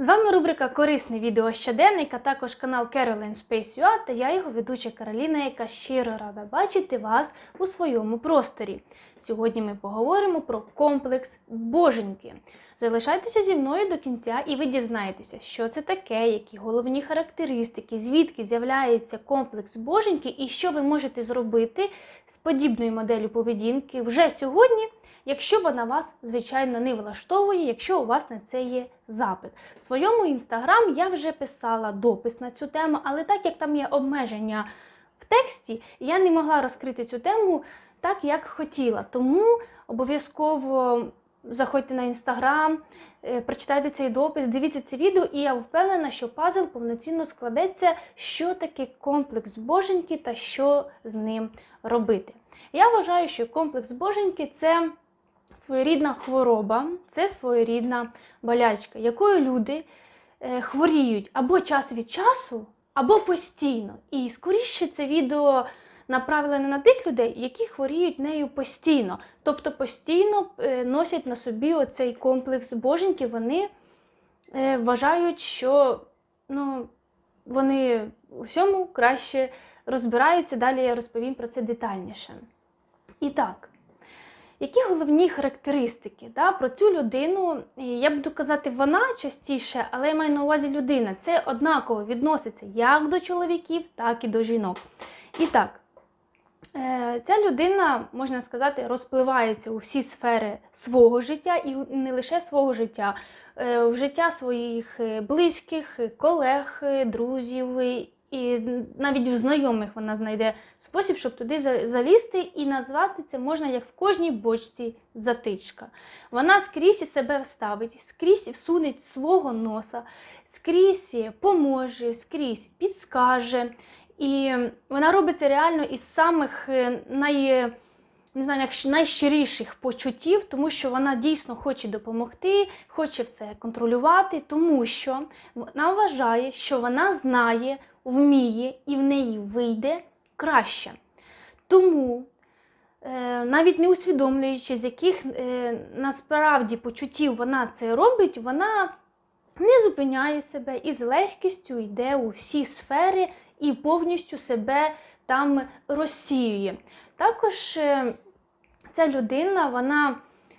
З вами рубрика Корисне відео щоденник, а також канал Caroline Space UA та я його ведуча Кароліна, яка щиро рада бачити вас у своєму просторі. Сьогодні ми поговоримо про комплекс боженьки. Залишайтеся зі мною до кінця, і ви дізнаєтеся, що це таке, які головні характеристики, звідки з'являється комплекс боженьки і що ви можете зробити з подібною моделлю поведінки вже сьогодні. Якщо вона вас, звичайно, не влаштовує, якщо у вас на це є запит. В своєму інстаграм я вже писала допис на цю тему, але так як там є обмеження в тексті, я не могла розкрити цю тему так, як хотіла. Тому обов'язково заходьте на інстаграм, е, прочитайте цей допис, дивіться це відео, і я впевнена, що пазл повноцінно складеться, що таке комплекс боженьки та що з ним робити. Я вважаю, що комплекс боженьки це своєрідна хвороба, це своєрідна болячка, якою люди е, хворіють або час від часу, або постійно. І скоріше це відео направлене на тих людей, які хворіють нею постійно. Тобто постійно е, носять на собі оцей комплекс боженьки, вони е, вважають, що ну, вони у всьому краще розбираються. Далі я розповім про це детальніше. І так. Які головні характеристики да, про цю людину? Я буду казати вона частіше, але я маю на увазі людина. Це однаково відноситься як до чоловіків, так і до жінок. І так, е, ця людина, можна сказати, розпливається у всі сфери свого життя і не лише свого життя, е, в життя своїх е, близьких, колег, друзів. І навіть в знайомих вона знайде спосіб, щоб туди залізти, і назвати це можна як в кожній бочці затичка. Вона скрізь себе вставить, скрізь всунеть свого носа, скрізь поможе, скрізь підскаже. І вона робить це реально із самих най, не знаю, найщиріших почуттів, тому що вона дійсно хоче допомогти, хоче все контролювати, тому що вона вважає, що вона знає вміє і в неї вийде краще. Тому, е, навіть не усвідомлюючи, з яких е, насправді почуттів вона це робить, вона не зупиняє себе і з легкістю йде у всі сфери і повністю себе там розсіює. Також е, ця людина, вона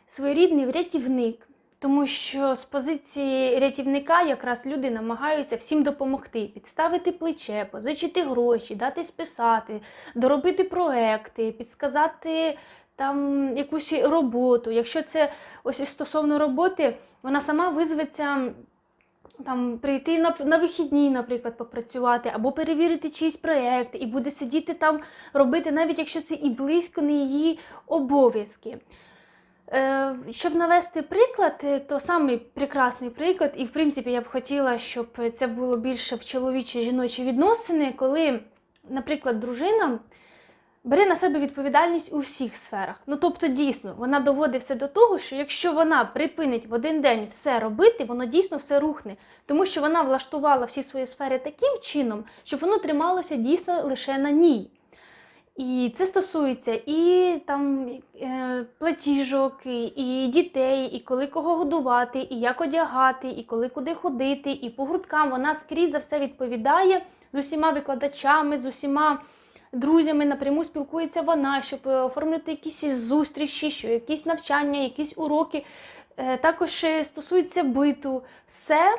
своєрідний врятівник. Тому що з позиції рятівника якраз люди намагаються всім допомогти, підставити плече, позичити гроші, дати списати, доробити проекти, підсказати там якусь роботу. Якщо це ось стосовно роботи, вона сама визветься там прийти на на вихідні, наприклад, попрацювати, або перевірити чийсь проєкт, і буде сидіти там робити, навіть якщо це і близько не її обов'язки. Е, щоб навести приклад, е, то самий прекрасний приклад, і в принципі я б хотіла, щоб це було більше в чоловічі жіночі відносини, коли, наприклад, дружина бере на себе відповідальність у всіх сферах. Ну тобто, дійсно, вона доводить все до того, що якщо вона припинить в один день все робити, воно дійсно все рухне, тому що вона влаштувала всі свої сфери таким чином, щоб воно трималося дійсно лише на ній. І це стосується і там е, платіжок, і, дітей, і коли кого годувати, і як одягати, і коли куди ходити, і по гурткам вона скрізь за все відповідає з усіма викладачами, з усіма друзями напряму спілкується вона, щоб оформити якісь зустрічі, що якісь навчання, якісь уроки. Е, також стосується биту, все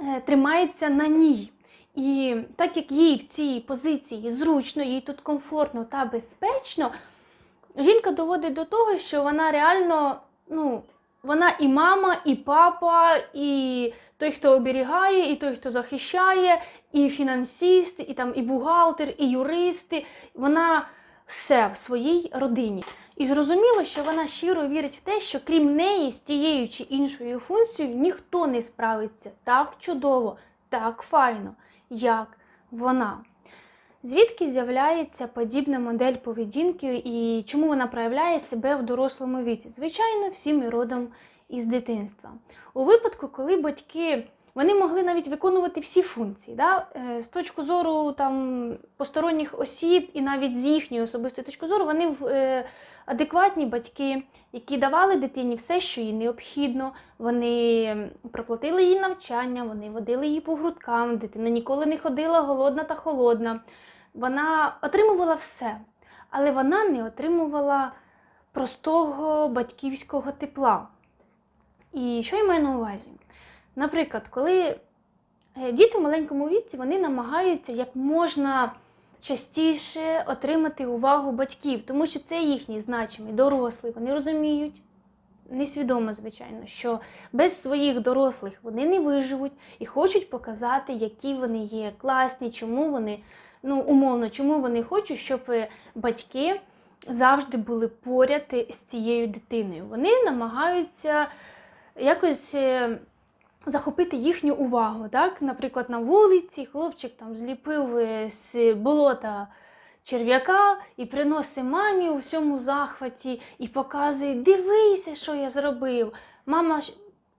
е, тримається на ній. І так як їй в цій позиції зручно, їй тут комфортно та безпечно, жінка доводить до того, що вона реально, ну, вона і мама, і папа, і той, хто оберігає, і той, хто захищає, і фінансіст, і там і бухгалтер, і юристи. Вона все в своїй родині. І зрозуміло, що вона щиро вірить в те, що крім неї, з тією чи іншою функцією, ніхто не справиться так чудово, так файно як вона. Звідки з'являється подібна модель поведінки і чому вона проявляє себе в дорослому віці? Звичайно, всі ми родом із дитинства. У випадку, коли батьки вони могли навіть виконувати всі функції. Да? Е, З точки зору там, посторонніх осіб і навіть з їхньої особистої точки зору, вони е, адекватні батьки, які давали дитині все, що їй необхідно. Вони проплатили їй навчання, вони водили її по грудкам, дитина ніколи не ходила голодна та холодна. Вона отримувала все, але вона не отримувала простого батьківського тепла. І що я маю на увазі? Наприклад, коли е, діти в маленькому віці вони намагаються як можна частіше отримати увагу батьків, тому що це їхній значимий, дорослий. Вони розуміють, несвідомо, звичайно, що без своїх дорослих вони не виживуть і хочуть показати, які вони є класні, чому вони, ну, умовно, чому вони хочуть, щоб е, батьки завжди були поряд е, з цією дитиною. Вони намагаються якось. е, Захопити їхню увагу. Так? Наприклад, на вулиці хлопчик там зліпив е, з болота черв'яка і приносить мамі у всьому захваті і показує: дивися, що я зробив. Мама,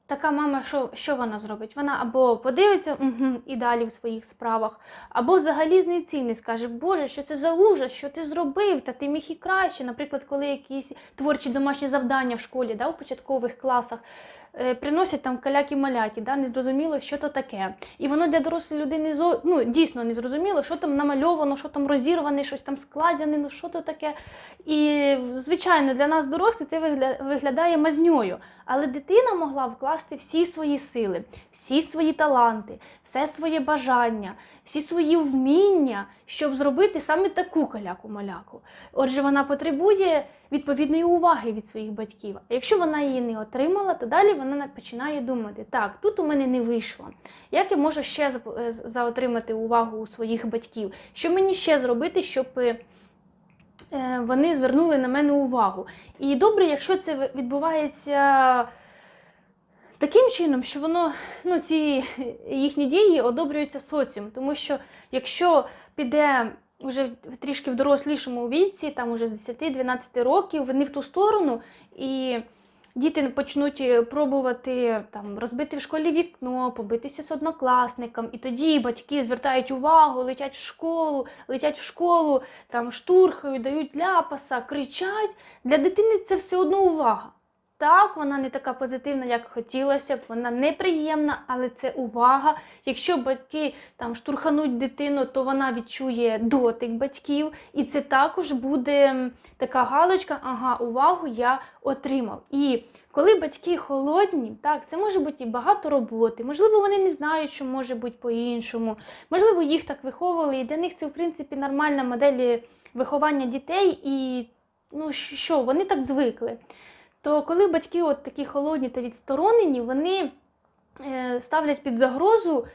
така мама, що, що вона зробить? Вона або подивиться угу, і далі в своїх справах, або взагалі знецінить, скаже, Боже, що це за ужас, що ти зробив, та ти міг і краще. Наприклад, коли якісь творчі домашні завдання в школі, да, у початкових класах. Е, Приносять там каляки-маляки, да, не зрозуміло, що то таке. І воно для дорослої людини ну, дійсно не зрозуміло, що там намальовано, що там розірване, щось там складене, ну що то таке. І, звичайно, для нас дорослих це виглядає мазньою. Але дитина могла вкласти всі свої сили, всі свої таланти, все своє бажання, всі свої вміння, щоб зробити саме таку каляку-маляку. Отже, вона потребує відповідної уваги від своїх батьків. А якщо вона її не отримала, то далі вона починає думати: так, тут у мене не вийшло. Як я можу ще е, заотримати увагу у своїх батьків? Що мені ще зробити, щоб е, вони звернули на мене увагу? І добре, якщо це відбувається. Таким чином, що воно, ну, ці їхні дії одобрюються соціум. Тому що якщо піде вже трішки в дорослішому віці, там уже з 10-12 років, вони в ту сторону, і діти почнуть е, пробувати там, розбити в школі вікно, побитися з однокласником, і тоді батьки звертають увагу, летять в школу, летять в школу, там штурхають, дають ляпаса, кричать. Для дитини це все одно увага. Так, вона не така позитивна, як хотілося б, вона неприємна, але це увага. Якщо батьки там штурхануть дитину, то вона відчує дотик батьків, і це також буде така галочка, ага, увагу я отримав. І коли батьки холодні, так, це може бути і багато роботи, можливо, вони не знають, що може бути по-іншому, можливо, їх так виховували, і для них це, в принципі, нормальна модель виховання дітей, і ну що, вони так звикли то коли батьки от такі холодні та відсторонені, вони е, ставлять під загрозу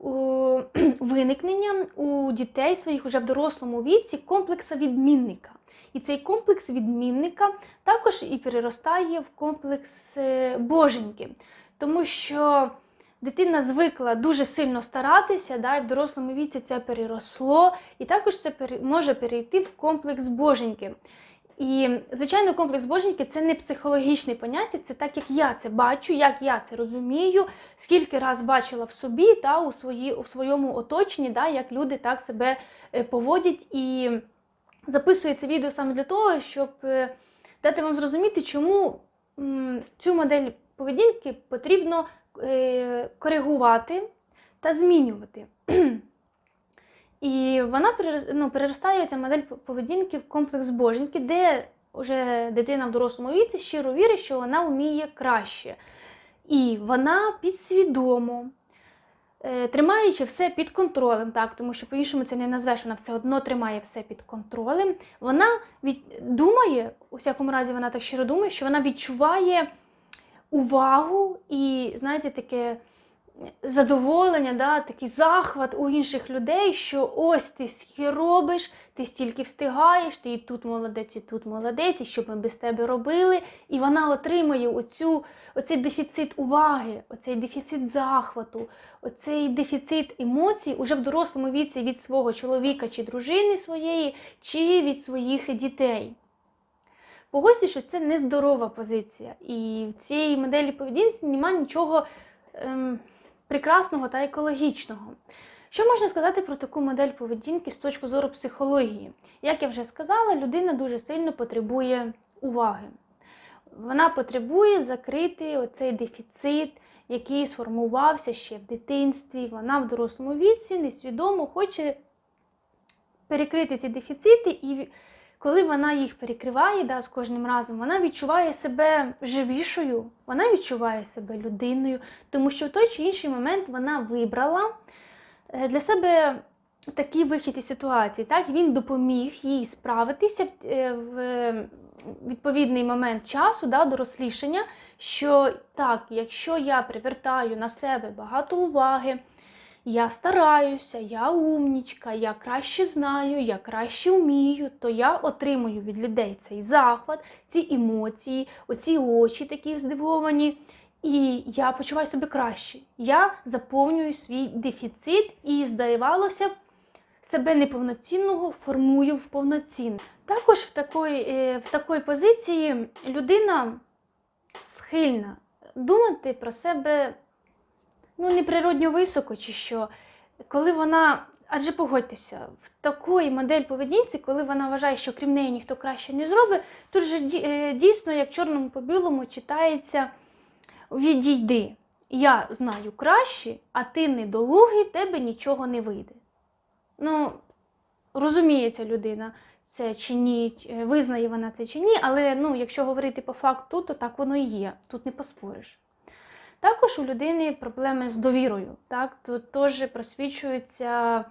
виникнення у дітей своїх уже в дорослому віці комплекса відмінника. І цей комплекс відмінника також і переростає в комплекс е, боженьки, тому що дитина звикла дуже сильно старатися, да, і в дорослому віці це переросло, і також це може перейти в комплекс боженьки. І, звичайно, комплекс боженьки це не психологічне поняття, це так, як я це бачу, як я це розумію, скільки раз бачила в собі та у, свої, у своєму оточенні, да, як люди так себе е, поводять. І записую це відео саме для того, щоб е, дати вам зрозуміти, чому цю модель поведінки потрібно е, коригувати та змінювати. І вона ну, переростає ця модель поведінки в комплекс боженьки, де вже дитина в дорослому віці щиро вірить, що вона вміє краще. І вона підсвідомо, е, тримаючи все під контролем, так, тому що по-іншому це не назвеш, вона все одно тримає все під контролем. Вона від... думає, у всякому разі, вона так щиро думає, що вона відчуває увагу і, знаєте, таке задоволення, да, такий захват у інших людей, що ось ти стільки робиш, ти стільки встигаєш, ти і тут молодець, і тут молодець, і що ми без тебе робили. І вона отримує оцю, оцей дефіцит уваги, оцей дефіцит захвату, оцей дефіцит емоцій уже в дорослому віці від свого чоловіка чи дружини своєї, чи від своїх дітей. Погодьте, що це нездорова позиція. І в цій моделі поведінки немає нічого ем, прекрасного та екологічного. Що можна сказати про таку модель поведінки з точки зору психології? Як я вже сказала, людина дуже сильно потребує уваги. Вона потребує закрити оцей дефіцит, який сформувався ще в дитинстві. Вона в дорослому віці несвідомо хоче перекрити ці дефіцити, і коли вона їх перекриває да, з кожним разом, вона відчуває себе живішою, вона відчуває себе людиною, тому що в той чи інший момент вона вибрала е, для себе такий вихід із ситуації. Так? Він допоміг їй справитися е, в відповідний момент часу, да, дорослішання, що так, якщо я привертаю на себе багато уваги, я стараюся, я умнічка, я краще знаю, я краще вмію, то я отримую від людей цей захват, ці емоції, оці очі такі здивовані. І я почуваю себе краще. Я заповнюю свій дефіцит і, здавалося б, себе неповноцінного формую в повноцінне. Також в такої, е, в такої позиції людина схильна думати про себе ну, неприродньо високо, чи що. Коли вона. Адже погодьтеся, в такої модель поведінці, коли вона вважає, що крім неї ніхто краще не зробить, тут же е, дійсно, як чорному по білому, читається відійди. Я знаю краще, а ти недолугий, в тебе нічого не вийде. Ну, розуміє ця людина це чи ні, визнає вона це чи ні, але ну, якщо говорити по факту, то так воно і є, тут не поспориш. Також у людини проблеми з довірою. Так? Тут теж просвічується е,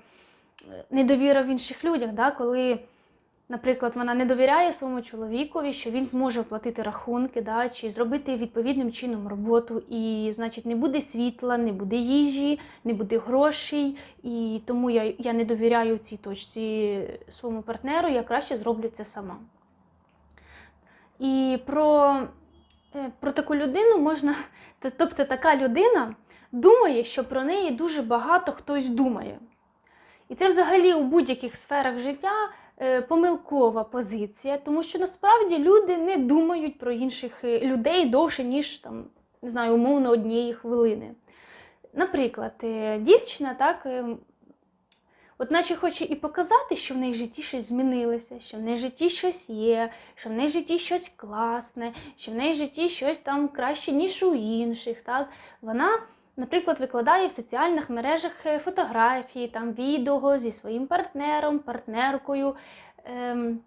недовіра в інших людях, да? коли, наприклад, вона не довіряє своєму чоловікові, що він зможе оплатити рахунки, да? чи зробити відповідним чином роботу, і, значить, не буде світла, не буде їжі, не буде грошей, і тому я, я не довіряю цій точці своєму партнеру, я краще зроблю це сама. І про, про таку людину можна, тобто така людина думає, що про неї дуже багато хтось думає. І це взагалі у будь-яких сферах життя е, помилкова позиція, тому що насправді люди не думають про інших е, людей довше, ніж там, не знаю, умовно однієї хвилини. Наприклад, е, дівчина так, е, от наче хоче і показати, що в неї житті щось змінилося, що в неї житті щось є, що в неї житті щось класне, що в неї житті щось там краще, ніж у інших. Так? Вона, наприклад, викладає в соціальних мережах е, фотографії, там, відео зі своїм партнером, партнеркою. Ем,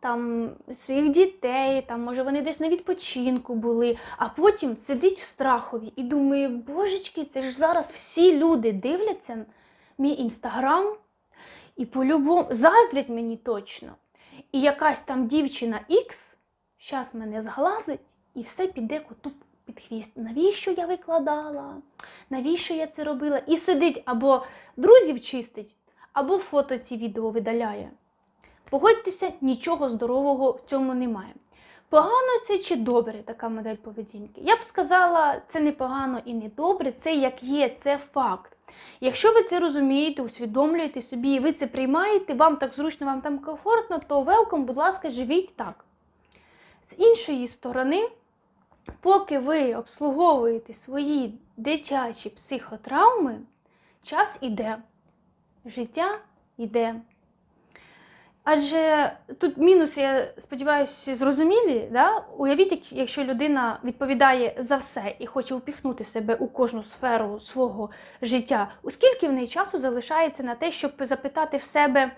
там своїх дітей, там, може, вони десь на відпочинку були, а потім сидить в страхові і думає, божечки, це ж зараз всі люди дивляться мій інстаграм і по-любому заздрять мені точно. І якась там дівчина X зараз мене зглазить і все піде коту під хвіст. Навіщо я викладала? Навіщо я це робила? І сидить або друзів чистить, або фото ці відео видаляє. Погодьтеся, нічого здорового в цьому немає. Погано це чи добре така модель поведінки? Я б сказала, це не погано і не добре, це як є, це факт. Якщо ви це розумієте, усвідомлюєте собі, і ви це приймаєте, вам так зручно, вам там комфортно, то велком, будь ласка, живіть так. З іншої сторони, поки ви обслуговуєте свої дитячі психотравми, час іде, життя йде. Адже тут мінуси, я сподіваюся, зрозумілі. Да? Уявіть, якщо людина відповідає за все і хоче упіхнути себе у кожну сферу свого життя, оскільки в неї часу залишається на те, щоб запитати в себе,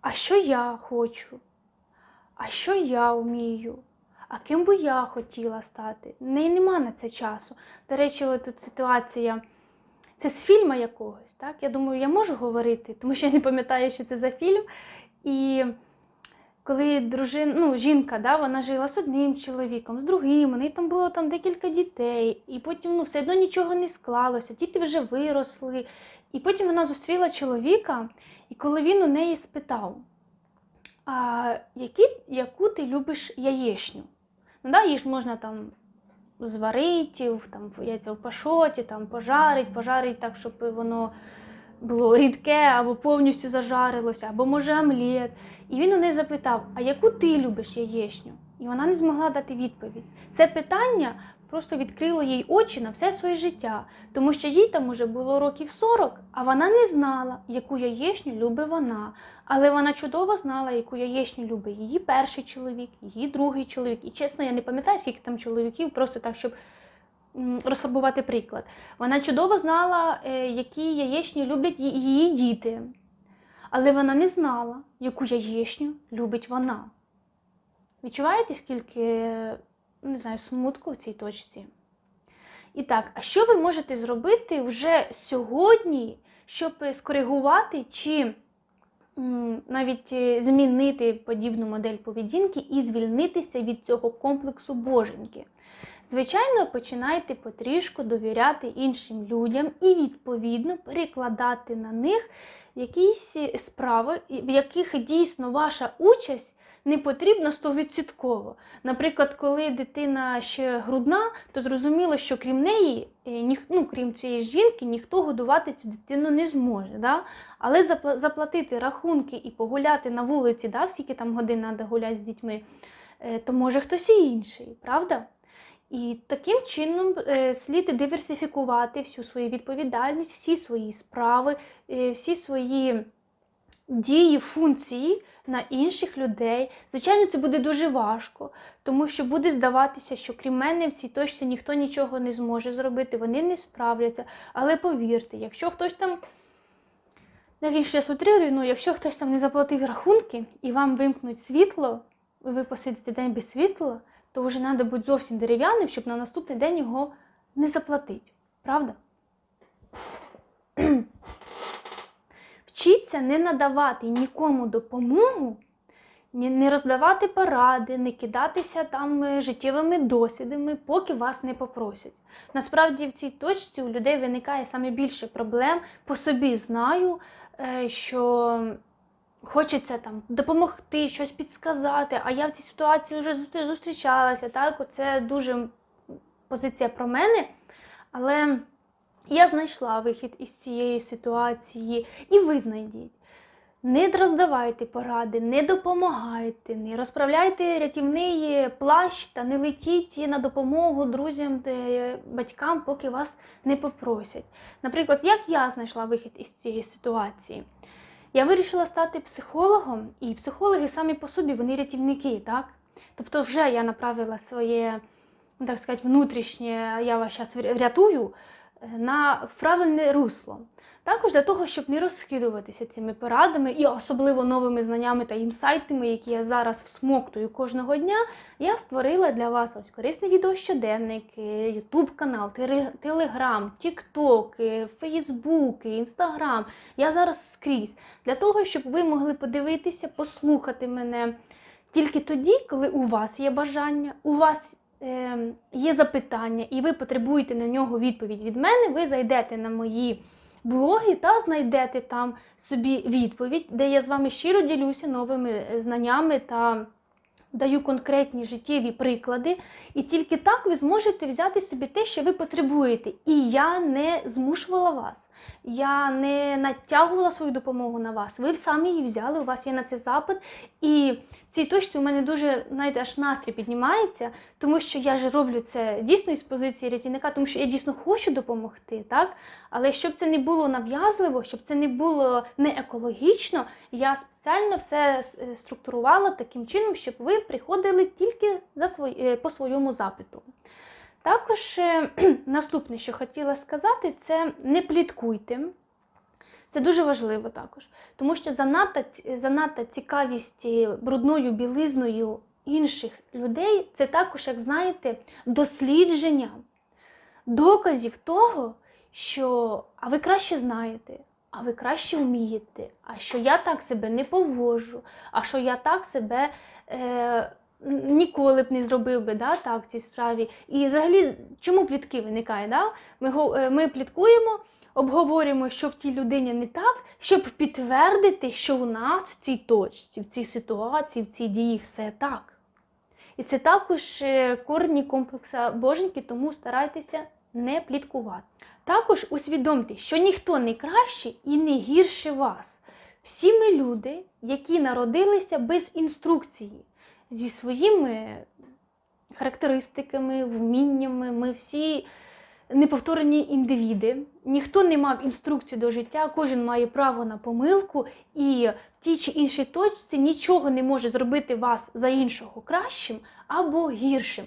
а що я хочу? А що я вмію? А ким би я хотіла стати? В неї нема на це часу. До речі, тут ситуація. Це з фільму якогось, так? Я думаю, я можу говорити, тому що я не пам'ятаю, що це за фільм. І коли дружина, ну, жінка, да, вона жила з одним чоловіком, з другим, у неї там було там декілька дітей, і потім ну, все одно нічого не склалося, діти вже виросли. І потім вона зустріла чоловіка, і коли він у неї спитав, а які, яку ти любиш яєчню? Ну, да, її ж можна там зварити, там, яйця в пашоті, там, пожарить, пожарить так, щоб воно було рідке або повністю зажарилося, або може омлет. І він у неї запитав: а яку ти любиш яєчню? І вона не змогла дати відповідь. Це питання просто відкрило їй очі на все своє життя, тому що їй там уже було років 40, а вона не знала, яку яєчню любить вона. Але вона чудово знала, яку яєчню любить її перший чоловік, її другий чоловік. І чесно, я не пам'ятаю, скільки там чоловіків, просто так, щоб розфарбувати приклад. Вона чудово знала, е, які яєчні люблять її діти. Але вона не знала, яку яєчню любить вона. Відчуваєте, скільки не знаю, смутку в цій точці? І так, а що ви можете зробити вже сьогодні, щоб скоригувати чи навіть е, змінити подібну модель поведінки і звільнитися від цього комплексу боженьки? Звичайно, починайте потрішку довіряти іншим людям і відповідно перекладати на них якісь справи, в яких дійсно ваша участь не потрібна стовідсотково. Наприклад, коли дитина ще грудна, то зрозуміло, що крім неї, е, ну, крім цієї жінки, ніхто годувати цю дитину не зможе. Да? Але заплатити рахунки і погуляти на вулиці, да, скільки там годин треба гуляти з дітьми, е, то може хтось і інший, правда? І таким чином е, слід диверсифікувати всю свою відповідальність, всі свої справи, е, всі свої дії, функції на інших людей. Звичайно, це буде дуже важко, тому що буде здаватися, що крім мене в цій точці ніхто нічого не зможе зробити, вони не справляться. Але повірте, якщо хтось там, як я зараз утрирую, ну якщо хтось там не заплатив рахунки і вам вимкнуть світло, ви посидите день без світла, то вже треба бути зовсім дерев'яним, щоб на наступний день його не заплатити. Правда? Вчіться не надавати нікому допомогу, не роздавати поради, не кидатися там е, життєвими досвідами, поки вас не попросять. Насправді в цій точці у людей виникає саме проблем. По собі знаю, е, що хочеться там допомогти, щось підсказати, а я в цій ситуації вже зустрічалася. Так, оце дуже позиція про мене. Але я знайшла вихід із цієї ситуації, і ви знайдіть. Не роздавайте поради, не допомагайте, не розправляйте рятівний плащ та не летіть на допомогу друзям та батькам, поки вас не попросять. Наприклад, як я знайшла вихід із цієї ситуації? Я вирішила стати психологом, і психологи самі по собі вони рятівники, так? Тобто, вже я направила своє, ну, так сказати, внутрішнє, я вас зараз врятую е, на правильне русло. Також для того, щоб не розхидуватися цими порадами і особливо новими знаннями та інсайтами, які я зараз всмоктую кожного дня, я створила для вас ось корисний відеощоденник, Ютуб канал, Телеграм, Тікток, Фейсбук, Інстаграм. Я зараз скрізь для того, щоб ви могли подивитися, послухати мене тільки тоді, коли у вас є бажання, у вас е, є запитання, і ви потребуєте на нього відповідь від мене, ви зайдете на мої блоги та знайдете там собі відповідь, де я з вами щиро ділюся новими знаннями та даю конкретні життєві приклади. І тільки так ви зможете взяти собі те, що ви потребуєте. І я не змушувала вас. Я не натягувала свою допомогу на вас. Ви самі її взяли, у вас є на це запит. І в цій точці у мене дуже знаєте, аж настрій піднімається, тому що я ж роблю це дійсно із позиції рятівника, тому що я дійсно хочу допомогти, так? Але щоб це не було нав'язливо, щоб це не було не екологічно, я спеціально все е, структурувала таким чином, щоб ви приходили тільки за свої, е, по своєму запиту. Також е, наступне, що хотіла сказати, це не пліткуйте. Це дуже важливо також, тому що занадто, занадто цікавість е, брудною білизною інших людей це також, як знаєте, дослідження доказів того, що а ви краще знаєте, а ви краще вмієте, а що я так себе не поводжу, а що я так себе е, ніколи б не зробив би да, так, в цій справі. І взагалі, чому плітки виникає? Да? Ми, е, ми пліткуємо, обговорюємо, що в тій людині не так, щоб підтвердити, що у нас в цій точці, в цій ситуації, в цій дії все так. І це також е, корні комплекса боженьки, тому старайтеся не пліткувати. Також усвідомте, що ніхто не краще і не гірше вас. Всі ми люди, які народилися без інструкції, зі своїми характеристиками, вміннями. Ми всі неповторені індивіди. Ніхто не мав інструкцію до життя, кожен має право на помилку, і в тій чи іншій точці нічого не може зробити вас за іншого кращим або гіршим.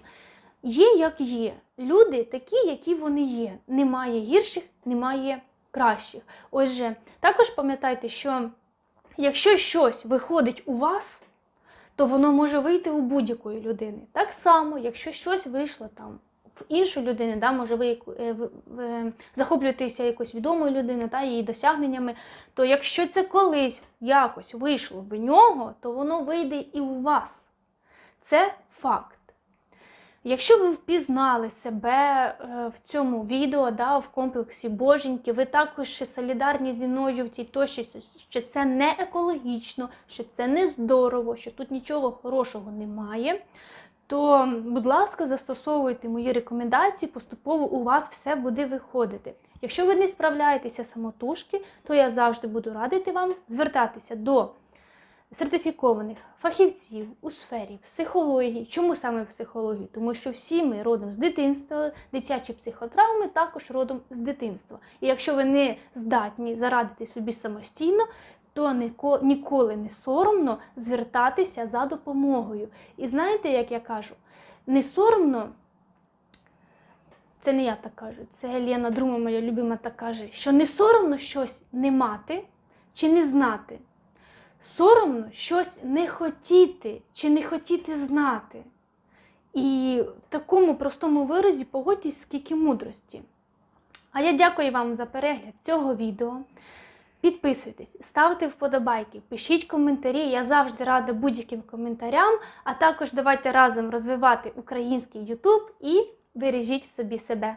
Є як є. Люди такі, які вони є. Немає гірших, немає кращих. Отже, також пам'ятайте, що якщо щось виходить у вас, то воно може вийти у будь-якої людини. Так само, якщо щось вийшло там в іншої людини, да, може ви е, в- в- захоплюєтеся якоюсь відомою людиною та її досягненнями, то якщо це колись якось вийшло в нього, то воно вийде і у вас. Це факт. Якщо ви впізнали себе е, в цьому відео, да, в комплексі боженьки, ви також солідарні зі мною в тій точці, що це не екологічно, що це не здорово, що тут нічого хорошого немає, то, будь ласка, застосовуйте мої рекомендації, поступово у вас все буде виходити. Якщо ви не справляєтеся самотужки, то я завжди буду радити вам звертатися до сертифікованих фахівців у сфері психології. Чому саме психології? Тому що всі ми родом з дитинства, дитячі психотравми також родом з дитинства. І якщо ви не здатні зарадити собі самостійно, то ніколи не соромно звертатися за допомогою. І знаєте, як я кажу, не соромно. Це не я так кажу, це Лена Друма, моя любима, так каже, що не соромно щось не мати чи не знати. Соромно щось не хотіти чи не хотіти знати. І в такому простому виразі погодьтесь, скільки мудрості. А я дякую вам за перегляд цього відео. Підписуйтесь, ставте вподобайки, пишіть коментарі. Я завжди рада будь-яким коментарям. А також давайте разом розвивати український YouTube і бережіть в собі себе.